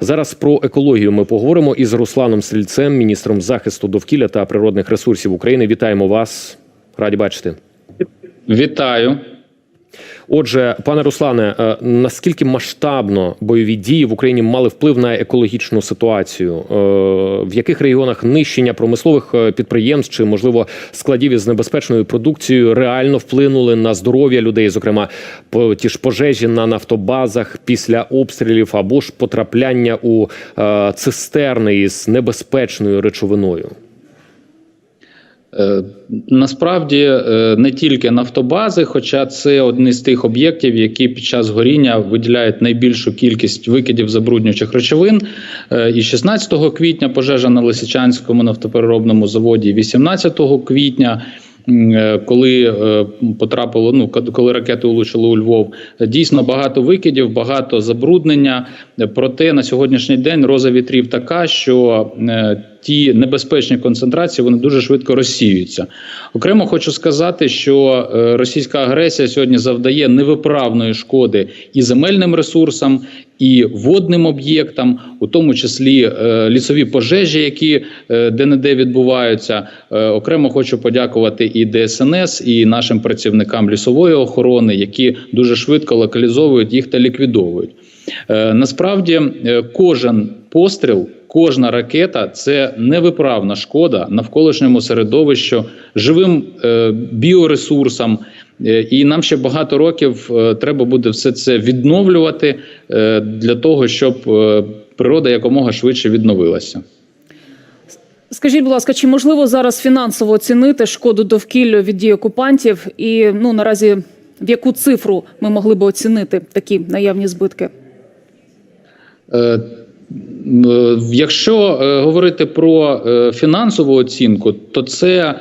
Зараз про екологію ми поговоримо із Русланом Стрільцем, міністром захисту довкілля та природних ресурсів України. Вітаємо вас. Раді бачити. Вітаю. Отже, пане Руслане, е, наскільки масштабно бойові дії в Україні мали вплив на екологічну ситуацію? Е, В яких регіонах нищення промислових е, підприємств чи, можливо, складів із небезпечною продукцією реально вплинули на здоров'я людей, зокрема, ті ж пожежі на нафтобазах після обстрілів або ж потрапляння у цистерни із небезпечною речовиною? Е, Насправді е, не тільки нафтобази, хоча це один з тих об'єктів, які під час горіння виділяють найбільшу кількість викидів забруднюючих речовин. Е, І 16 квітня пожежа на Лисичанському нафтопереробному заводі, і 18 квітня. Коли потрапило, ну коли ракети улучили у Львов, дійсно багато викидів, багато забруднення. Проте на сьогоднішній день роза вітрів така, що ті небезпечні концентрації вони дуже швидко розсіюються. Окремо хочу сказати, що е, російська агресія сьогодні завдає невиправної шкоди і земельним ресурсам, і водним об'єктам, у тому числі е, лісові пожежі, які е, де-не-де відбуваються. Е, окремо хочу подякувати і ДСНС, і нашим працівникам лісової охорони, які дуже швидко локалізовують їх та ліквідовують. Насправді, кожен постріл, кожна ракета це невиправна шкода навколишньому середовищу, живим е, біоресурсам. Е, І нам ще багато років е, треба буде все це відновлювати е, для того, щоб е, природа якомога швидше відновилася. Скажіть, будь ласка, чи можливо зараз фінансово оцінити шкоду довкіллю від дій окупантів? І ну наразі в яку цифру ми могли би оцінити такі наявні збитки? Е, Якщо е, говорити про е, фінансову оцінку, то це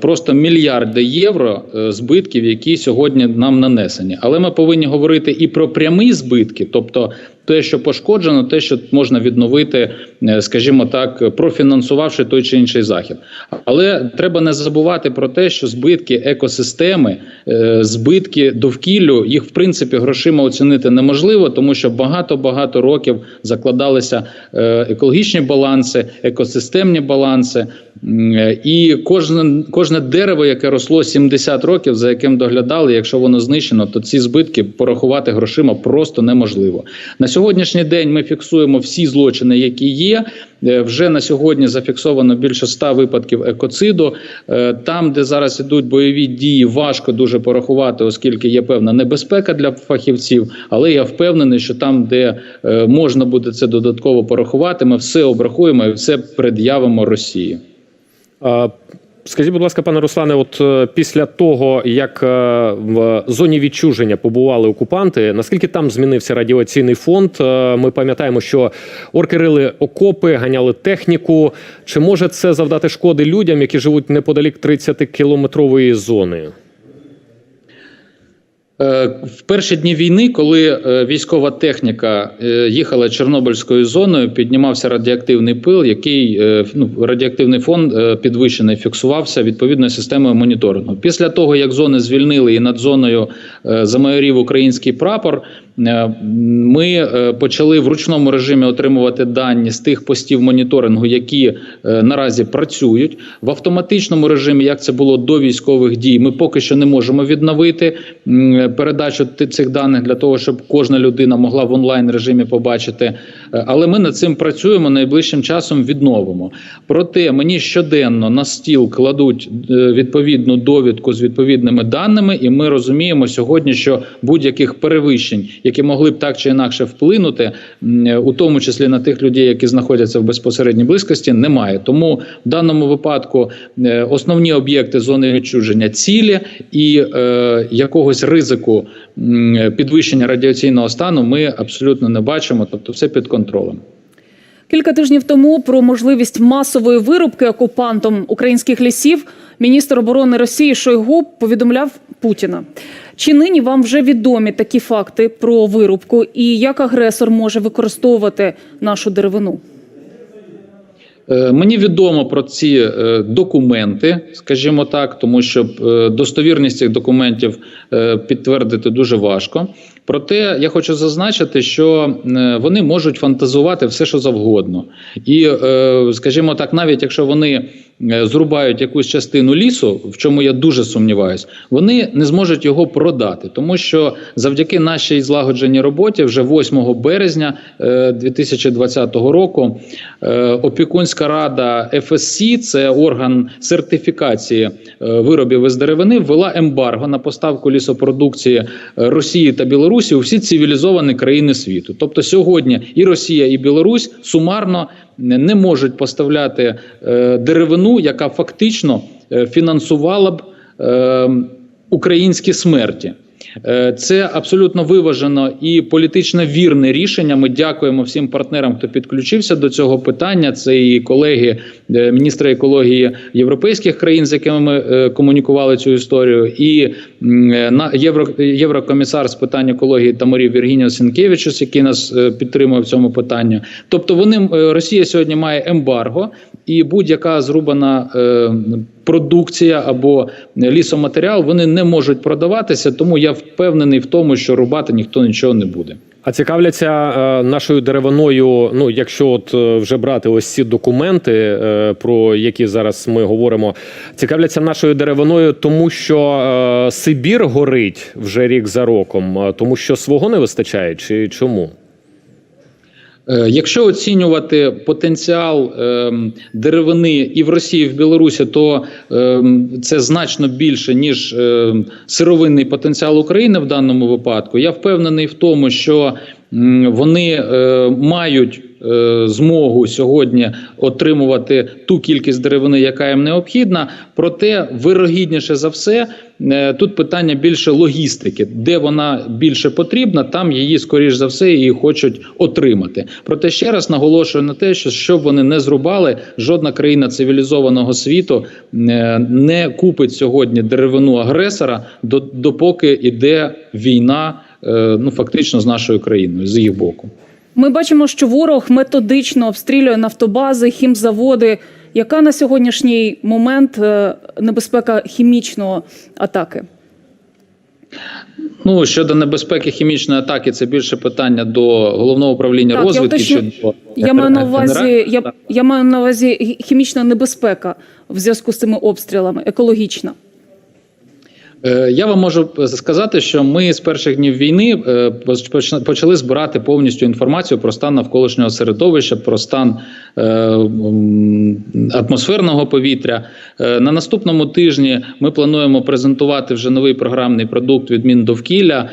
просто мільярди євро збитків, які сьогодні нам нанесені. Але ми повинні говорити і про прямі збитки, тобто те, що пошкоджено, те, що можна відновити, е, скажімо так, профінансувавши той чи інший захід. Але треба не забувати про те, що збитки екосистеми, е, збитки довкіллю, їх в принципі грошима оцінити неможливо, тому що багато-багато років закладалися е, екологічні баланси, екосистемні баланси. І кожне, кожне дерево, яке росло 70 років, за яким доглядали, якщо воно знищено, то ці збитки порахувати грошима просто неможливо. На сьогоднішній день ми фіксуємо всі злочини, які є. Е, Вже на сьогодні зафіксовано більше 100 випадків екоциду. Е, Там, де зараз ідуть бойові дії, важко дуже порахувати, оскільки є певна небезпека для фахівців. Але я впевнений, що там, де е, можна буде це додатково порахувати, ми все обрахуємо і все пред'явимо Росії. Скажіть, будь ласка, пане Руслане, от е, після того, як е, в зоні відчуження побували окупанти, наскільки там змінився радіаційний фонд? Е, Ми пам'ятаємо, що орки рили окопи, ганяли техніку. Чи може це завдати шкоди людям, які живуть неподалік 30-кілометрової зони? Е, В перші дні війни, коли е, військова техніка е, їхала Чорнобильською зоною, піднімався радіоактивний пил, який ну, радіоактивний фон підвищений фіксувався відповідною системою моніторингу. Після того, як зони звільнили і над зоною замайорів український прапор, ми е, почали в ручному режимі отримувати дані з тих постів моніторингу, які е, наразі працюють в автоматичному режимі. Як це було до військових дій, ми поки що не можемо відновити передачу цих даних для того, щоб кожна людина могла в онлайн режимі побачити. Е, Але ми над цим працюємо найближчим часом. Відновимо. Проте мені щоденно на стіл кладуть е, відповідну довідку з відповідними даними, і ми розуміємо сьогодні, що будь-яких перевищень, які могли б так чи інакше вплинути, у тому числі на тих людей, які знаходяться в безпосередній близькості, немає. Тому в даному випадку е, основні об'єкти зони відчуження цілі і е, якогось ризику підвищення радіаційного стану ми абсолютно не бачимо, тобто все під контролем. Кілька тижнів тому про можливість масової вирубки окупантом українських лісів міністр оборони Росії Шойгу повідомляв Путіна. Чи нині вам вже відомі такі факти про вирубку і як агресор може використовувати нашу деревину? Е, Мені відомо про ці е, документи, скажімо так, тому що е, достовірність цих документів підтвердити дуже важко. Проте я хочу зазначити, що вони можуть фантазувати все, що завгодно. І, скажімо так, навіть якщо вони зрубають якусь частину лісу, в чому я дуже сумніваюсь, вони не зможуть його продати, тому що завдяки нашій злагодженій роботі, вже 8 березня е, 2020 року, е, опікунська рада FSC, це орган сертифікації е, виробів із деревини, ввела ембарго на поставку лісопродукції е, Росії та Білорусі у всі цивілізовані країни світу. Тобто сьогодні і Росія, і Білорусь сумарно не можуть поставляти е, деревину, яка фактично е, фінансувала б е, українські смерті. Е, Це абсолютно виважено і політично вірне рішення. Ми дякуємо всім партнерам, хто підключився до цього питання. Це і колеги е, міністра екології європейських країн, з якими ми е, комунікували цю історію, і євро, єврокомісар з питань екології та морів Віргінія Сінкевичус, який нас підтримує в цьому питанні. Тобто, вони Росія сьогодні має ембарго, і будь-яка зрубана продукція або лісоматеріал вони не можуть продаватися. Тому я впевнений в тому, що рубати ніхто нічого не буде. А цікавляться е, нашою деревиною. Ну, якщо от е, вже брати ось ці документи, е, про які зараз ми говоримо, цікавляться нашою деревиною, тому що Сибір горить вже рік за роком, тому що свого не вистачає, чи чому? Е, Якщо оцінювати потенціал ем, деревини і в Росії, і в Білорусі, то ем, це значно більше ніж ем, сировинний потенціал України в даному випадку. Я впевнений в тому, що вони е, мають змогу сьогодні отримувати ту кількість деревини, яка їм необхідна. Проте, вирогідніше за все, е, тут питання більше логістики, де вона більше потрібна, там її скоріш за все і хочуть отримати. Проте ще раз наголошую на те, що щоб вони не зрубали, жодна країна цивілізованого світу е, не купить сьогодні деревину агресора, до- допоки йде війна, е, ну фактично з нашою країною з їх боку. Ми бачимо, що ворог методично обстрілює нафтобази, хімзаводи. Яка на сьогоднішній момент е, небезпека хімічної атаки? Ну щодо небезпеки хімічної атаки, це більше питання до головного управління Так, я розвідки. уточню. щодо Я маю на увазі, я, я маю на увазі хімічна небезпека в зв'язку з цими обстрілами, екологічна. Е, Я вам можу сказати, що ми з перших днів війни е, почали збирати повністю інформацію про стан навколишнього середовища, про стан е, атмосферного повітря. На наступному тижні ми плануємо презентувати вже новий програмний продукт від Міндовкілля.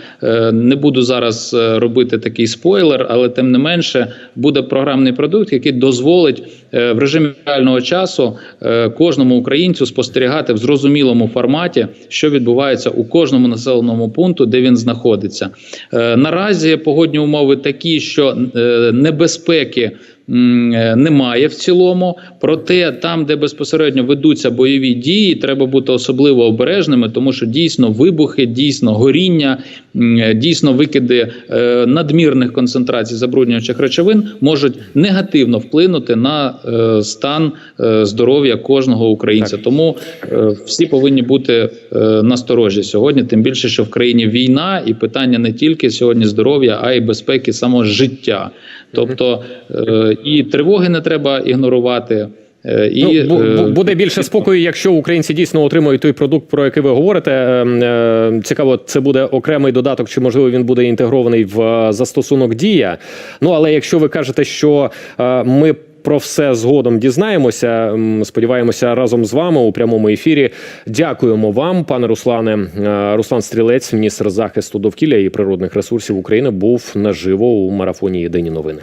Не буду зараз робити такий спойлер, але тим не менше буде програмний продукт, який дозволить в режимі реального часу е, кожному українцю спостерігати в зрозумілому форматі, що відбувається у кожному населеному пункту, де він знаходиться. Е, Наразі погодні умови такі, що е, небезпеки. Е, Немає в цілому, проте там, де безпосередньо ведуться бойові дії, треба бути особливо обережними, тому що дійсно вибухи, дійсно горіння, е, дійсно викиди е, надмірних концентрацій забруднюючих речовин можуть негативно вплинути на стан здоров'я кожного українця. Тому всі повинні бути насторожі сьогодні. Тим більше, що в країні війна, і питання не тільки сьогодні здоров'я, а й безпеки самого життя. Тобто і тривоги не треба ігнорувати. е, І, ну, е, буде більше спокою, якщо українці дійсно отримують той продукт, про який ви говорите. Е, е, Цікаво, це буде окремий додаток, чи можливо він буде інтегрований в застосунок дія. Ну але якщо ви кажете, що ми. Про все згодом дізнаємося. Сподіваємося разом з вами у прямому ефірі. Дякуємо вам, пане Руслане. Руслан Стрілець, міністр захисту довкілля і природних ресурсів України, був наживо у марафоні Єдині новини.